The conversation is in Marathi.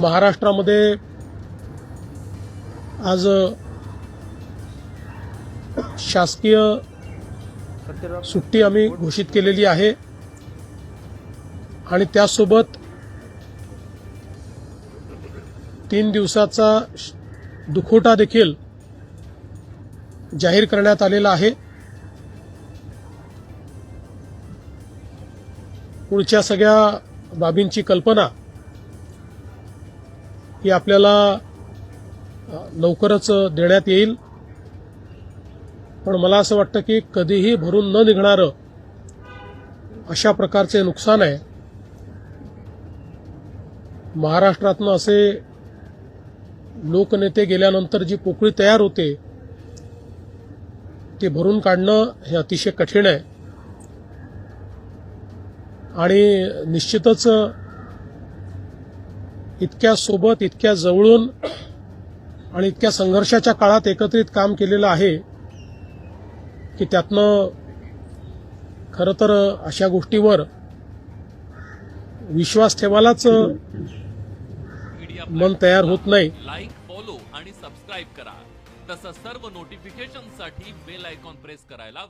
महाराष्ट्रामध्ये आज शासकीय सुट्टी आम्ही घोषित केलेली आहे. आणि त्यासोबत तीन दिवसाचा दुखोटा देखील जाहीर करण्यात आलेला आहे. पुढच्या सगळ्या बाबींची कल्पना ही आपल्याला लवकरच देण्यात येईल. पण मला असं वाटतं की कधीही भरून न निघणारं अशा प्रकारचे नुकसान आहे. महाराष्ट्रातनं असे लोकनेते गेल्यानंतर जी पोकळी तयार होते ती भरून काढणं हे अतिशय कठीण आहे. आणि निश्चितच इतक्या सोबत इतक्या जवळून आणि इतक्या संघर्षाच्या काळात एकत्रित काम केलेलं आहे की त्यातनं खरं तर अशा गोष्टीवर विश्वास ठेवायलाच मन तयार होत नाही. लाईक फॉलो आणि सबस्क्राईब करा. तसं सर्व नोटिफिकेशनसाठी बेल आयकॉन प्रेस करायला